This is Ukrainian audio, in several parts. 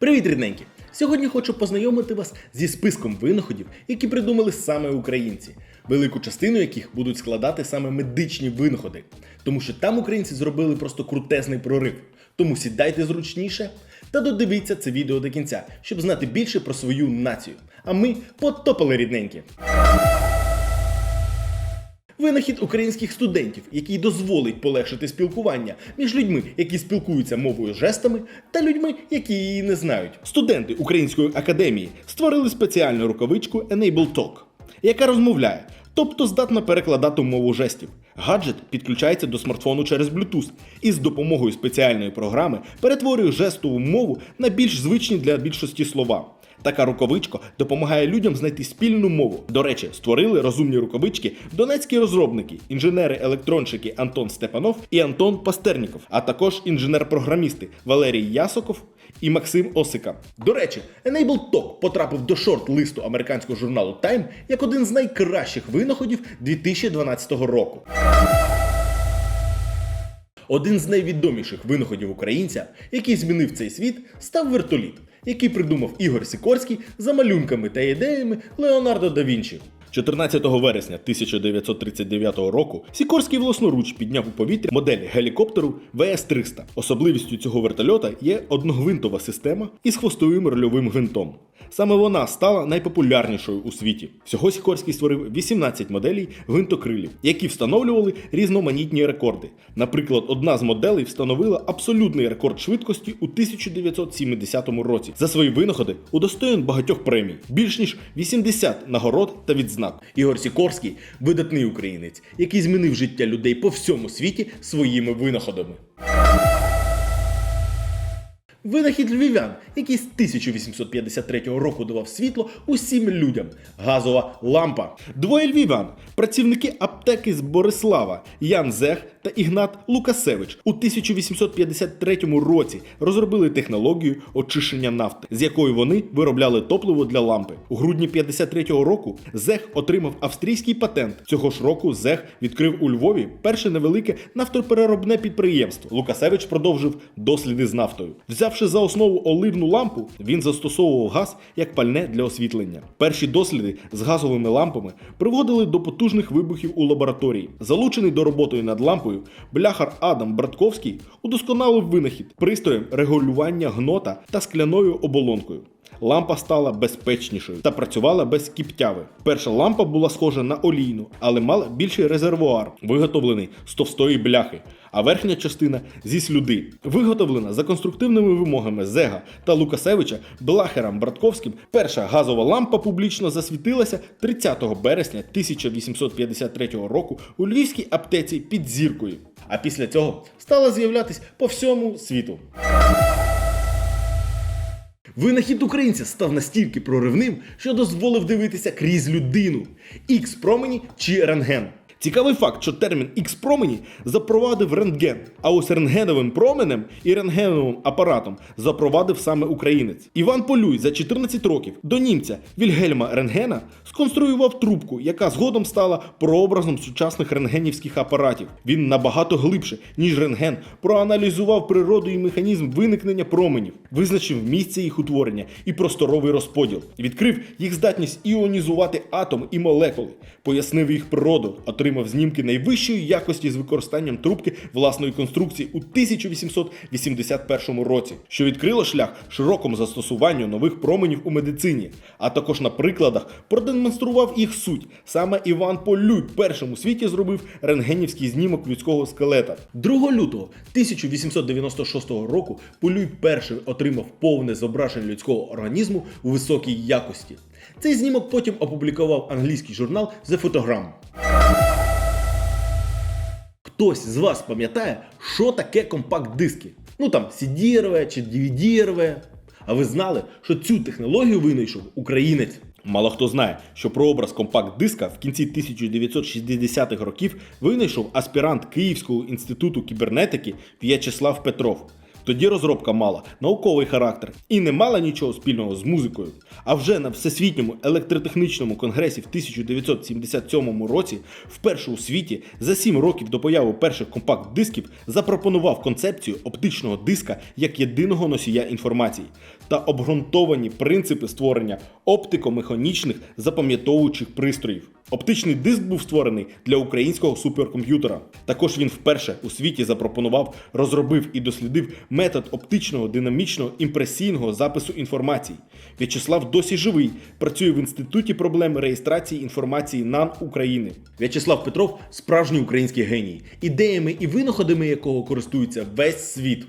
Привіт, рідненькі! Сьогодні хочу познайомити вас зі списком винаходів, які придумали саме українці, велику частину яких будуть складати саме медичні винаходи. Тому що там українці зробили просто крутезний прорив. Тому сідайте зручніше та додивіться це відео до кінця, щоб знати більше про свою націю. А ми потопали рідненькі. Винахід українських студентів, який дозволить полегшити спілкування між людьми, які спілкуються мовою жестами, та людьми, які її не знають. Студенти Української академії створили спеціальну рукавичку Enable Talk, яка розмовляє, тобто здатна перекладати мову жестів. Гаджет підключається до смартфону через Bluetooth і з допомогою спеціальної програми перетворює жестову мову на більш звичні для більшості слова. Така рукавичка допомагає людям знайти спільну мову. До речі, створили розумні рукавички донецькі розробники, інженери-електронщики Антон Степанов і Антон Пастерніков, а також інженер-програмісти Валерій Ясоков і Максим Осика. До речі, Enable Talk потрапив до шорт-листу американського журналу Time як один з найкращих винаходів 2012 року. Один з найвідоміших винаходів українця, який змінив цей світ, став вертоліт, який придумав Ігор Сікорський за малюнками та ідеями Леонардо да Вінчі. 14 вересня 1939 року Сікорський власноруч підняв у повітря модель гелікоптеру ВС-300. Особливістю цього вертольота є одногвинтова система із хвостовим рольовим гвинтом. Саме вона стала найпопулярнішою у світі. Всього Сікорський створив 18 моделей гвинтокрилів, які встановлювали різноманітні рекорди. Наприклад, одна з моделей встановила абсолютний рекорд швидкості у 1970 році. За свої винаходи удостоєн багатьох премій, більш ніж 80 нагород та відзнак. Ігор Сікорський видатний українець, який змінив життя людей по всьому світі своїми винаходами. Винахід львів'ян, який з 1853 року давав світло усім людям. Газова лампа. Двоє львів'ян, працівники аптеки з Борислава Ян Зех та Ігнат Лукасевич у 1853 році розробили технологію очищення нафти, з якою вони виробляли топливо для лампи. У грудні 53-го року Зех отримав австрійський патент. Цього ж року Зех відкрив у Львові перше невелике нафтопереробне підприємство. Лукасевич продовжив досліди з нафтою. Взявши за основу оливну лампу, він застосовував газ як пальне для освітлення. Перші досліди з газовими лампами приводили до потужних вибухів у лабораторії. Залучений до роботи над лампою, бляхар Адам Братковський удосконалив винахід пристроєм регулювання гнота та скляною оболонкою. Лампа стала безпечнішою та працювала без кіптяви. Перша лампа була схожа на олійну, але мала більший резервуар, виготовлений з товстої бляхи, а верхня частина зі слюди. Виготовлена за конструктивними вимогами Зега та Лукасевича Блахером Братковським. Перша газова лампа публічно засвітилася 30 березня 1853 року у львівській аптеці під зіркою. А після цього стала з'являтись по всьому світу. Винахід українця став настільки проривним, що дозволив дивитися крізь людину, ікс промені чи рентген. Цікавий факт, що термін ікс промені запровадив рентген, а ось рентгеновим променем і рентгеновим апаратом запровадив саме українець. Іван Полюй за 14 років до німця Вільгельма Рентгена сконструював трубку, яка згодом стала прообразом сучасних рентгенівських апаратів. Він набагато глибше, ніж рентген, проаналізував природу і механізм виникнення променів, визначив місце їх утворення і просторовий розподіл, відкрив їх здатність іонізувати атом і молекули, пояснив їх природу, отримав знімки найвищої якості з використанням трубки власної конструкції у 1881 році, що відкрило шлях широкому застосуванню нових променів у медицині, а також на прикладах продемонстрував їх суть. Саме Іван Полюй першим у світі зробив рентгенівський знімок людського скелета. 2 лютого 1896 року Полюй перший отримав повне зображення людського організму у високій якості. Цей знімок потім опублікував англійський журнал The Photogram. Хтось з вас пам'ятає, що таке компакт-диски? Ну там CD-РВ чи DVD-РВ. А ви знали, що цю технологію винайшов українець? Мало хто знає, що прообраз компакт-диска в кінці 1960-х років винайшов аспірант Київського інституту кібернетики В'ячеслав Петров. Тоді розробка мала науковий характер і не мала нічого спільного з музикою. А вже на всесвітньому електротехнічному конгресі в 1977 році, вперше у світі, за 7 років до появи перших компакт-дисків, запропонував концепцію оптичного диска як єдиного носія інформації та обґрунтовані принципи створення оптико-механічних запам'ятовуючих пристроїв. Оптичний диск був створений для українського суперкомп'ютера. Також він вперше у світі запропонував, розробив і дослідив метод оптичного динамічного імпресійного запису інформації. В'ячеслав досі живий, працює в інституті проблем реєстрації інформації НАН України. В'ячеслав Петров справжній український геній, ідеями і винаходами якого користується весь світ.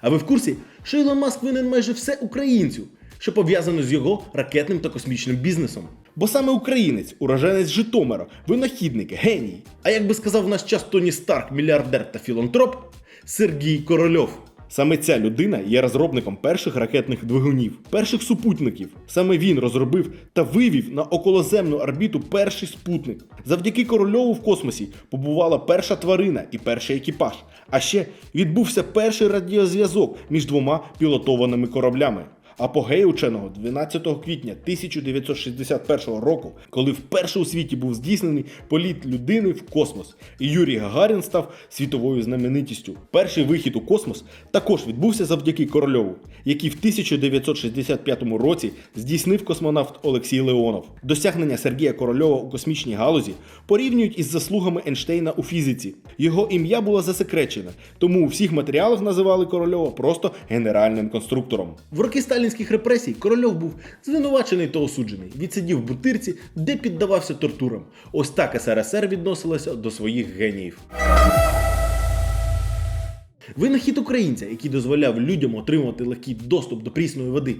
А ви в курсі, що Ілон Маск винен майже все українцю, що пов'язано з його ракетним та космічним бізнесом? Бо саме українець, уроженець Житомира, винахідник, геній. А як би сказав в наш час Тоні Старк, мільярдер та філантроп, Сергій Корольов. Саме ця людина є розробником перших ракетних двигунів, перших супутників. Саме він розробив та вивів на околоземну орбіту перший спутник. Завдяки корольову в космосі побувала перша тварина і перший екіпаж. А ще відбувся перший радіозв'язок між двома пілотованими кораблями. Апогей ученого 12 квітня 1961 року, коли вперше у світі був здійснений політ людини в космос, і Юрій Гагарін став світовою знаменитістю. Перший вихід у космос також відбувся завдяки Корольову, який в 1965 році здійснив космонавт Олексій Леонов. Досягнення Сергія Корольова у космічній галузі порівнюють із заслугами Ейнштейна у фізиці. Його ім'я було засекречене, тому у всіх матеріалах називали Корольова просто генеральним конструктором. В роки сталінських репресій Корольов був звинувачений та осуджений, відсидів в бутирці, де піддавався тортурам. Ось так СРСР відносилася до своїх геніїв. Винахід українця, який дозволяв людям отримувати легкий доступ до прісної води.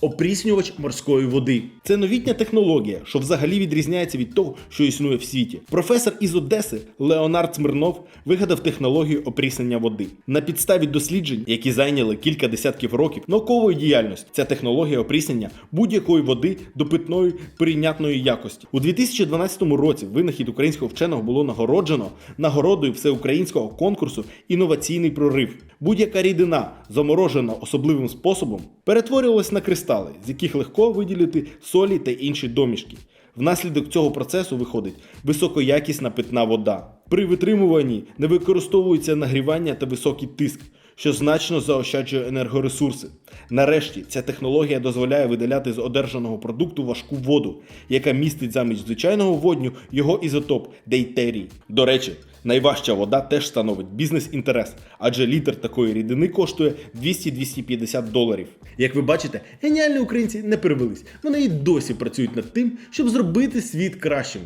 Опріснювач морської води. Це новітня технологія, що взагалі відрізняється від того, що існує в світі. Професор із Одеси Леонард Смирнов вигадав технологію опріснення води. На підставі досліджень, які зайняли кілька десятків років наукової діяльності. Ця технологія опріснення будь-якої води до питної прийнятної якості. У 2012 році винахід українського вченого було нагороджено нагородою всеукраїнського конкурсу Інноваційний прорив. Будь-яка рідина, заморожена особливим способом, перетворювалась на кристали, з яких легко виділити солі та інші домішки. Внаслідок цього процесу виходить високоякісна питна вода. При витримуванні не використовується нагрівання та високий тиск, що значно заощаджує енергоресурси. Нарешті ця технологія дозволяє видаляти з одержаного продукту важку воду, яка містить замість звичайного водню його ізотоп дейтерій. До речі, найважча вода теж становить бізнес-інтерес, адже літр такої рідини коштує 200-250 доларів. Як ви бачите, геніальні українці не перевелись. Вони і досі працюють над тим, щоб зробити світ кращим.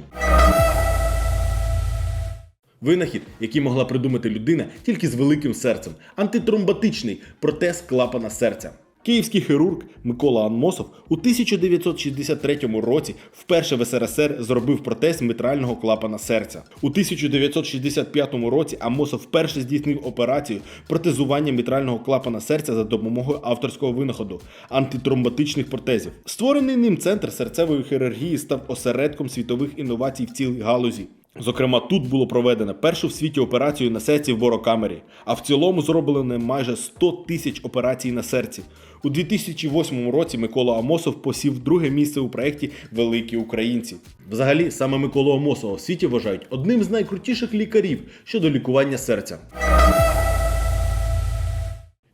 Винахід, який могла придумати людина тільки з великим серцем, антитромботичний протез клапана серця. Київський хірург Микола Анмосов у 1963 році вперше в СРСР зробив протез митрального клапана серця. У 1965 році Амосов вперше здійснив операцію протезування митрального клапана серця за допомогою авторського винаходу антитромботичних протезів. Створений ним центр серцевої хірургії став осередком світових інновацій в цілій галузі. Зокрема, тут було проведено першу в світі операцію на серці в борокамері, а в цілому зроблено майже 100 тисяч операцій на серці. У 2008 році Микола Амосов посів друге місце у проєкті Великі українці. Взагалі, саме Миколу Амосова в світі вважають одним з найкрутіших лікарів щодо лікування серця.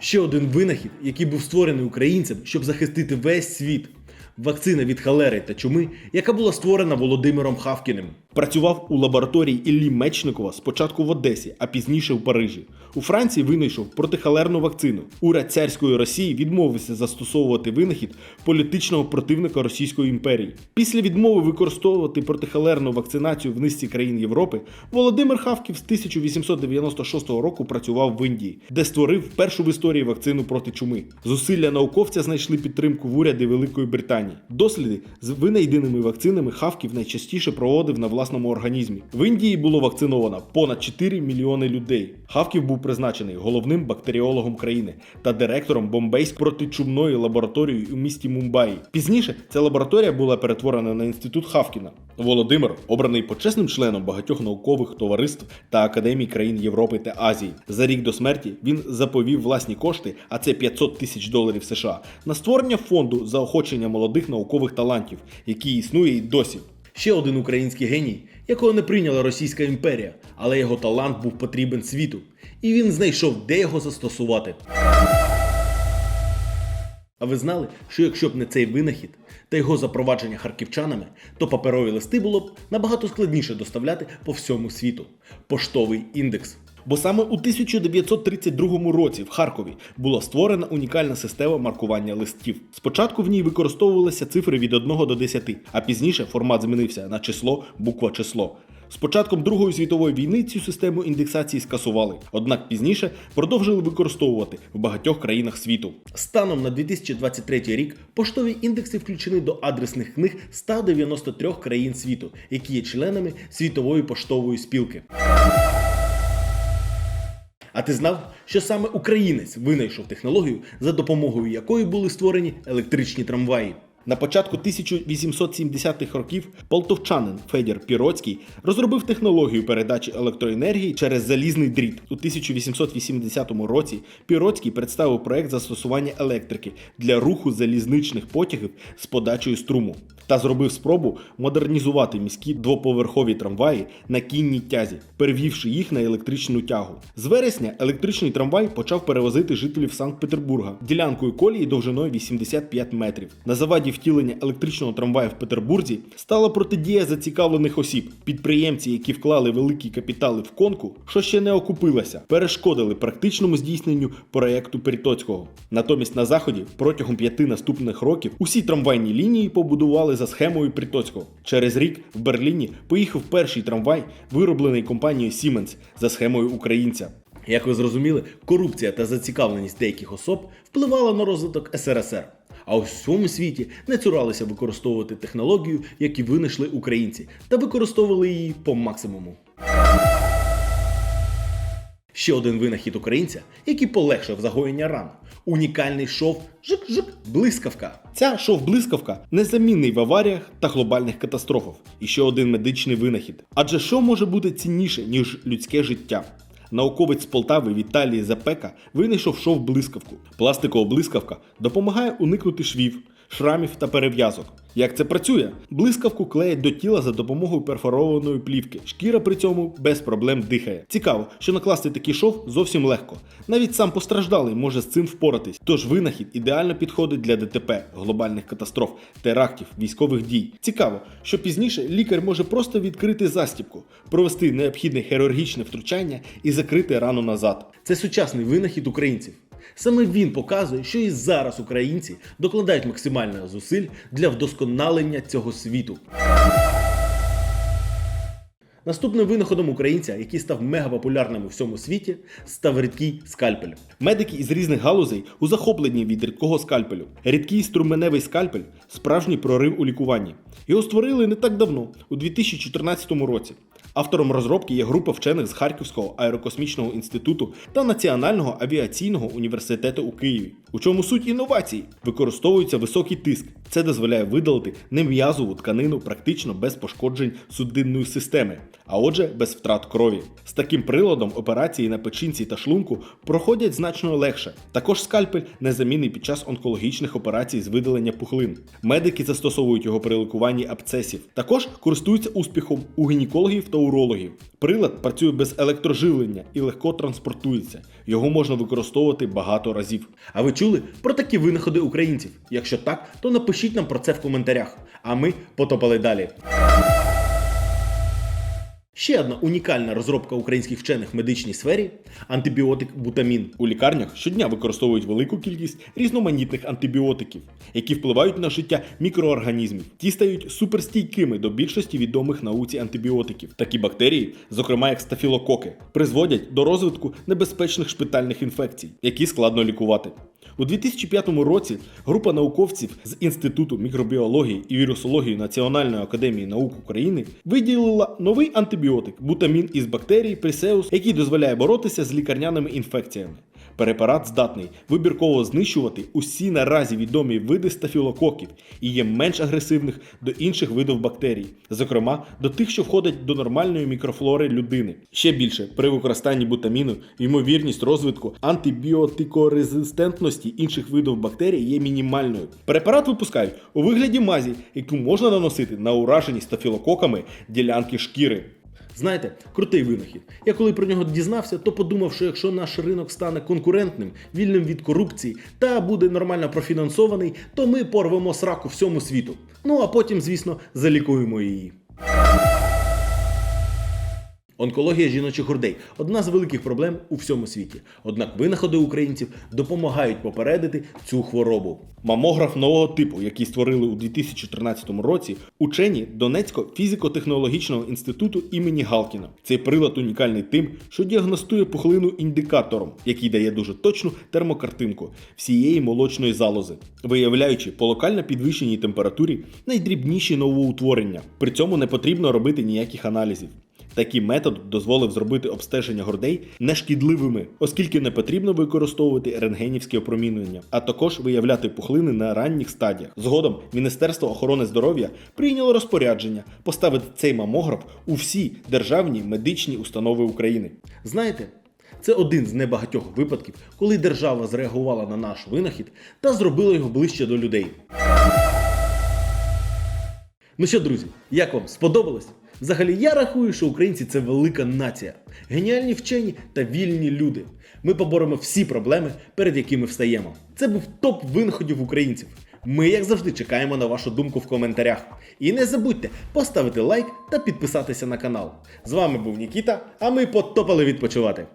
Ще один винахід, який був створений українцем, щоб захистити весь світ. Вакцина від холери та чуми, яка була створена Володимиром Хавкіним. Працював у лабораторії Іллі Мечникова спочатку в Одесі, а пізніше в Парижі. У Франції винайшов протихолерну вакцину. Уряд царської Росії відмовився застосовувати винахід політичного противника Російської імперії. Після відмови використовувати протихолерну вакцинацію в низці країн Європи, Володимир Хавків з 1896 року працював в Індії, де створив першу в історії вакцину проти чуми. Зусилля науковця знайшли підтримку в уряді Великої Британії. Досліди з винайденими вакцинами Хавків найчастіше проводив на власних власному організмі. В Індії було вакциновано понад 4 мільйони людей. Хавків був призначений головним бактеріологом країни та директором Бомбейської протичумної лабораторії у місті Мумбаї. Пізніше ця лабораторія була перетворена на інститут Хавкіна. Володимир обраний почесним членом багатьох наукових товариств та академій країн Європи та Азії. За рік до смерті він заповів власні кошти, а це 500 тисяч доларів США, на створення фонду заохочення молодих наукових талантів, який існує й досі. Ще один український геній, якого не прийняла Російська імперія, але його талант був потрібен світу, і він знайшов, де його застосувати. А ви знали, що якщо б не цей винахід та його запровадження харківчанами, то паперові листи було б набагато складніше доставляти по всьому світу. Поштовий індекс. Бо саме у 1932 році в Харкові була створена унікальна система маркування листів. Спочатку в ній використовувалися цифри від 1 до 10, а пізніше формат змінився на число, буква число. З початком Другої світової війни цю систему індексації скасували, однак пізніше продовжили використовувати в багатьох країнах світу. Станом на 2023 рік поштові індекси включені до адресних книг 193 країн світу, які є членами світової поштової спілки. А ти знав, що саме українець винайшов технологію, за допомогою якої були створені електричні трамваї? На початку 1870-х років полтовчанин Федір Піроцький розробив технологію передачі електроенергії через залізний дріт. У 1880 році Піроцький представив проект застосування електрики для руху залізничних потягів з подачею струму та зробив спробу модернізувати міські двоповерхові трамваї на кінній тязі, перевівши їх на електричну тягу. З вересня електричний трамвай почав перевозити жителів Санкт-Петербурга ділянкою колії довжиною 85 метрів. На заваді втілення електричного трамваю в Петербурзі стала протидія зацікавлених осіб. Підприємці, які вклали великі капітали в конку, що ще не окупилася, перешкодили практичному здійсненню проєкту Перетоцького. Натомість на заході протягом п'яти наступних років усі трамвайні лінії побудували за схемою Притоцького. Через рік в Берліні поїхав перший трамвай, вироблений компанією Siemens за схемою українця. Як ви зрозуміли, корупція та зацікавленість деяких особ впливала на розвиток СРСР. А у всьому світі не цуралися використовувати технологію, які винайшли українці, та використовували її по максимуму. Ще один винахід українця, який полегшив загоєння ран. Унікальний шов жик-жик блискавка. Ця шов-блискавка незамінний в аваріях та глобальних катастрофах. І ще один медичний винахід. Адже що може бути цінніше, ніж людське життя? Науковець з Полтави Віталій Запека винайшов шов блискавку. Пластикова блискавка допомагає уникнути швів, шрамів та перев'язок. Як це працює? Блискавку клеять до тіла за допомогою перфорованої плівки. Шкіра при цьому без проблем дихає. Цікаво, що накласти такий шов зовсім легко. Навіть сам постраждалий може з цим впоратись. Тож винахід ідеально підходить для ДТП, глобальних катастроф, терактів, військових дій. Цікаво, що пізніше лікар може просто відкрити застібку, провести необхідне хірургічне втручання і закрити рану назад. Це сучасний винахід українців. Саме він показує, що і зараз українці докладають максимальних зусиль для вдосконалення цього світу. Наступним винаходом українця, який став мегапопулярним у всьому світі, став рідкий скальпель. Медики із різних галузей у захопленні від рідкого скальпелю. Рідкий струменевий скальпель справжній прорив у лікуванні. Його створили не так давно, у 2014 році. Автором розробки є група вчених з Харківського аерокосмічного інституту та Національного авіаційного університету у Києві. У чому суть інновацій? Використовується високий тиск. Це дозволяє видалити нем'язову тканину практично без пошкоджень судинної системи, а отже, без втрат крові. З таким приладом операції на печінці та шлунку проходять значно легше. Також скальпель незамінний під час онкологічних операцій з видалення пухлин. Медики застосовують його при лікуванні абцесів. Також користуються успіхом у гінекологів та урологів. Прилад працює без електроживлення і легко транспортується. Його можна використовувати багато разів. А ви чули про такі винаходи українців? Якщо так, то напишіть нам про це в коментарях. А ми потопали далі. Ще одна унікальна розробка українських вчених в медичній сфері антибіотик бутамін. У лікарнях щодня використовують велику кількість різноманітних антибіотиків, які впливають на життя мікроорганізмів. Ті стають суперстійкими до більшості відомих науці антибіотиків. Такі бактерії, зокрема як стафілококи, призводять до розвитку небезпечних шпитальних інфекцій, які складно лікувати. У 2005 році група науковців з Інституту мікробіології і вірусології Національної академії наук України виділила новий антибіотик бутамін із бактерій Пресеус, який дозволяє боротися з лікарняними інфекціями. Препарат здатний вибірково знищувати усі наразі відомі види стафілококів і є менш агресивних до інших видів бактерій, зокрема до тих, що входять до нормальної мікрофлори людини. Ще більше при використанні бутаміну ймовірність розвитку антибіотикорезистентності інших видів бактерій є мінімальною. Препарат випускають у вигляді мазі, яку можна наносити на уражені стафілококами ділянки шкіри. Знаєте, крутий винахід. Я коли про нього дізнався, то подумав, що якщо наш ринок стане конкурентним, вільним від корупції та буде нормально профінансований, то ми порвемо сраку всьому світу. Ну а потім, звісно, залікуємо її. Онкологія жіночих грудей одна з великих проблем у всьому світі. Однак винаходи українців допомагають попередити цю хворобу. Мамограф нового типу, який створили у 2013 році, учені Донецького фізико-технологічного інституту імені Галкіна. Цей прилад унікальний тим, що діагностує пухлину індикатором, який дає дуже точну термокартинку всієї молочної залози, виявляючи по локально підвищеній температурі найдрібніші новоутворення. При цьому не потрібно робити ніяких аналізів. Такий метод дозволив зробити обстеження грудей нешкідливими, оскільки не потрібно використовувати рентгенівське опромінювання, а також виявляти пухлини на ранніх стадіях. Згодом Міністерство охорони здоров'я прийняло розпорядження поставити цей мамограф у всі державні медичні установи України. Знаєте, це один з небагатьох випадків, коли держава зреагувала на наш винахід та зробила його ближче до людей. Ну що, друзі, як вам сподобалось? Взагалі, я рахую, що українці це велика нація, геніальні вчені та вільні люди. Ми поборемо всі проблеми, перед якими встаємо. Це був топ винаходів українців. Ми, як завжди, чекаємо на вашу думку в коментарях. І не забудьте поставити лайк та підписатися на канал. З вами був Нікіта, а ми потопали відпочивати.